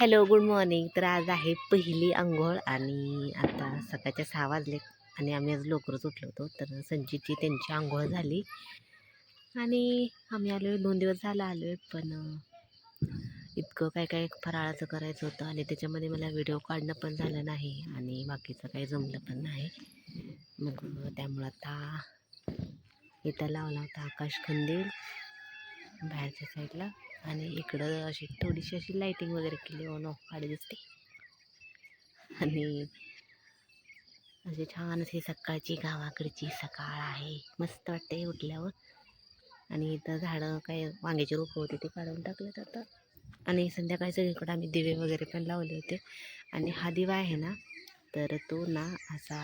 Hello good morning. तर आज आहे पहिली आंघोळ आणि आता सकाळच्या सहा वाजले आणि आम्ही आज लवकरच उठलो होतो. तर संजीतची त्यांची आंघोळ झाली आणि आम्ही आलो दोन दिवस झाला आलो आहे पण इतकं काय काय फराळाचं करायचं होतं आणि त्याच्यामध्ये मला व्हिडिओ काढणं पण झालं नाही आणि बाकीचं काही जमलं पण नाही. मग त्यामुळं आता इथं लावला होता आकाश खंदील बाहेरच्या साईडला. आणि इकडं अशी थोडीशी अशी लाईटिंग वगैरे केली. Oh हो नो गाडी दिसते. आणि अशी छान अशी सकाळची गावाकडची सकाळ आहे. मस्त वाटते उठल्यावर. आणि इथं झाडं काय वांग्याची रोपं होती ते काढून टाकलेत आता. आणि संध्याकाळी सगळीकडे आम्ही दिवे वगैरे पण लावले होते. आणि हा दिवा आहे ना तर तो ना असा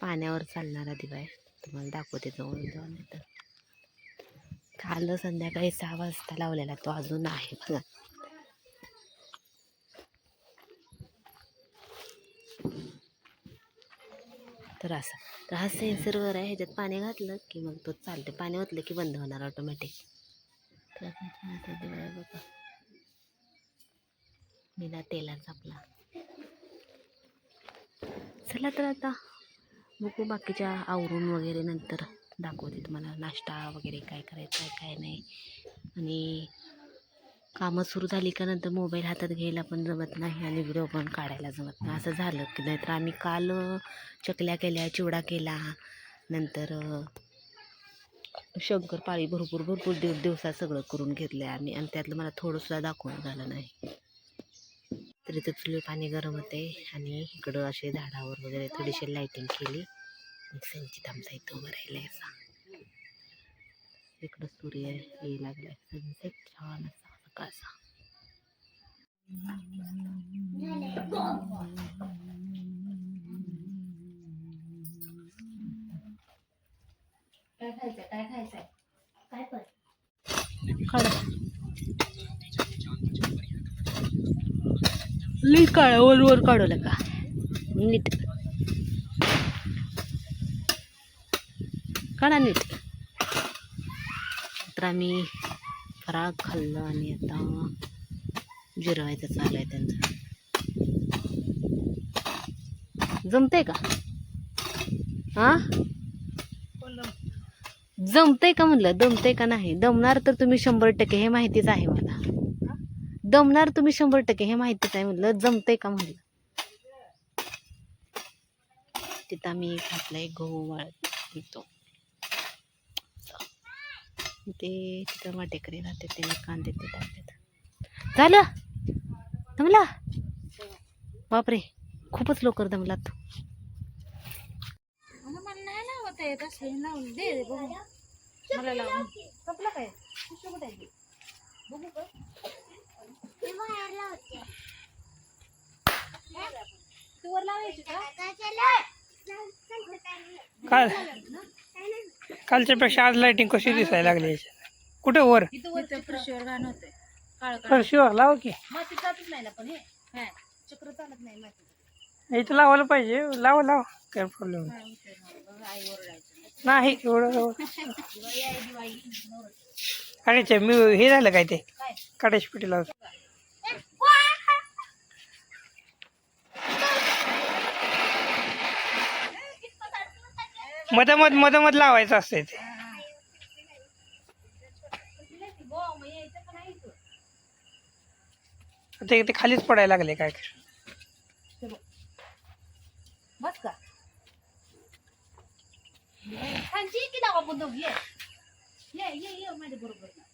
पाण्यावर चालणारा दिवा आहे. तुम्हाला दाखवते जवळ जाऊन तर काल संध्याकाळी सहा वाजता लावलेला तो अजून आहे बघा. तर असा. तर हा सेन्सरवर आहे ह्याच्यात पाणी घातलं की मग तो चालते पाणी ओतलं की बंद होणार ऑटोमॅटिक तर आता बघा. तेलाचा आपला. चला तर आता बघू बाकीच्या आवरून वगैरे नंतर. दाखवते तुम्हाला. नाश्ता वगैरे काय करायचं आहे काय नाही. आणि कामं सुरू झाली का नंतर मोबाईल हातात घ्यायला पण जमत नाही आणि व्हिडिओ पण काढायला जमत नाही. असं झालं की नाहीतर आम्ही काल चकल्या केल्या चिवडा केला. नंतर शंकर शंकरपाळी भरपूर भरपूर दिव दिवसात सगळं करून घेतलं आहे आम्ही. आणि त्यातलं मला थोडंसुद्धा दाखवून झालं नाही. तर इथं चुली पाणी गरम होते आणि इकडं असे झाडावर वगैरे थोडीशी लाईटिंग केली. संचित आमचा इथं उभं राहिलं असा इकडं सूर्य ये लागलाय. सनसेट छान असा सकाळचा. काय खायचंय? काय खायचंय? काय पण. नीट काढ वर वर काढवलं का नीट. काढा नीट. तर आम्ही फराळ खाल्लं आणि आता जिरवायचं चालू आहे त्यांचं. जमतंय का? हा जमतंय का म्हणलं? दमतंय का नाही? दमणार तर तुम्ही शंभर टक्के हे माहितीच आहे मला. दमणार तुम्ही शंभर टक्के हे माहितीच आहे म्हणलं. जमतंय का म्हणलं? तिथं आम्ही घातलंय गहू वाळत ते तिथं वाटेकरी राहते ते कांदे ते टाकतात. झालं? दमला? बापरे खूपच लवकर दमला तू. मला मला नाही लावता येत असं लावून दे रे बघू. मला लावून. कपला काय? कालच्या पेक्षा आज लाइटिंग कशी दिसायला लागली याच्यात? कुठे वर? इथं वर पिशवीवर घाण होते काळ काळ. फरशीवर लाव की. माती जातच नाही ना पण हे. हा, चक्र चालत नाही माती. इथं लावायला पाहिजे. लावा लावा. काय प्रॉब्लेम नाही. बघ, आई ओरडायची. नाही एवढं एवढं. दिवाळी आहे दिवाळी. नवरच. काढायचं मी हे झालं काय ते? काय? काढायची पेटी लावतो मधमध मधमध लावायचं असते ते. ते ते खालीच पडायला लागले काय बस का ये ये ये माझ्या बरोबर ये.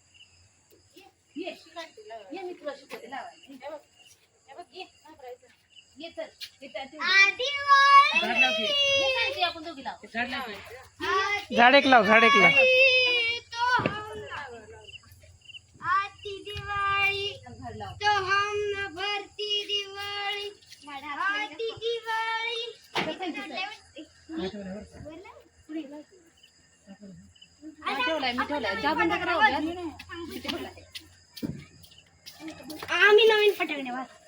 ये ये मी तुला शिकवते ये चल ये त्या- ते- ये खांची आपण दोघी लाव झाड एक लाव झाड एक लाव आती दिवाळी घर लाव तो हम न भरती दिवाळी आती दिवाळी मी ठेवलाय मी ठेवलाय चहा बंद करा हो, किती आम्ही नवीन फटाकडे वाज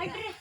हे- हे-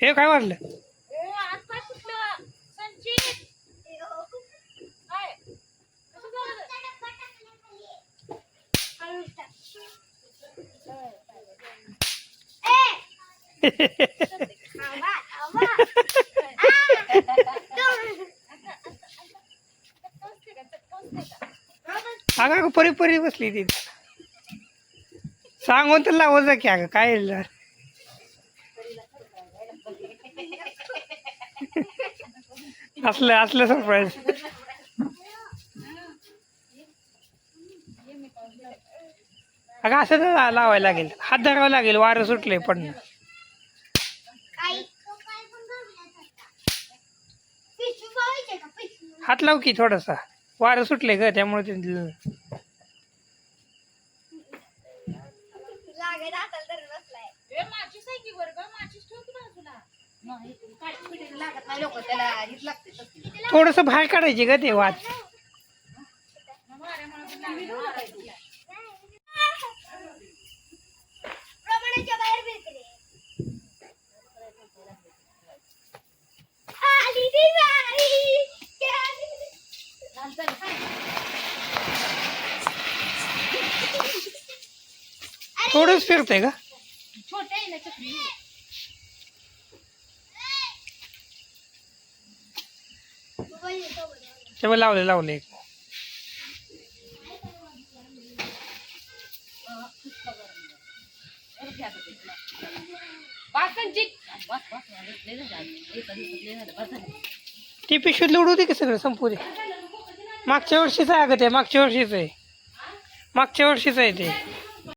हे काय वाजलं ओ, आज काय सुटलं संचित काय कसं झालं हळूच टाक. ए, थांबा, थांबा. अगं अगं परी परी बसली ती. सांगून तर लावत जा की अगं काय ल- असलं असलं सरप्राईज अगं असं तर लावायला लागेल. हात धरावा लागेल वारं सुटले पण. हात लाव की थोडासा. वारं सुटले ग त्यामुळे ते लागत हाताला धरून बसलाय. ए, माचीस आहे की बरं का? माचीस ठेव की बाजूला. नाही, काठी पिटीला लागत नाही लोकं, त्याला हीच लागते तसली. थोडस बाहेर काढायचे ग ते वाद माऱ्यामुळं पण लागलं, मारायचं. प्रमाणाच्या बाहेर भेटले आली दिवाळी चाल, चाल, काय? थोडंच फिरतंय का? छोटे आहे ना चक्री तेव्हा लावले लावले. एक. ती पिशवीत लोडू दे की सगळं संपू दे. मागच्या वर्षीच आहे अगं ते मागच्या वर्षीच आहे. मागच्या वर्षीच आहे ते.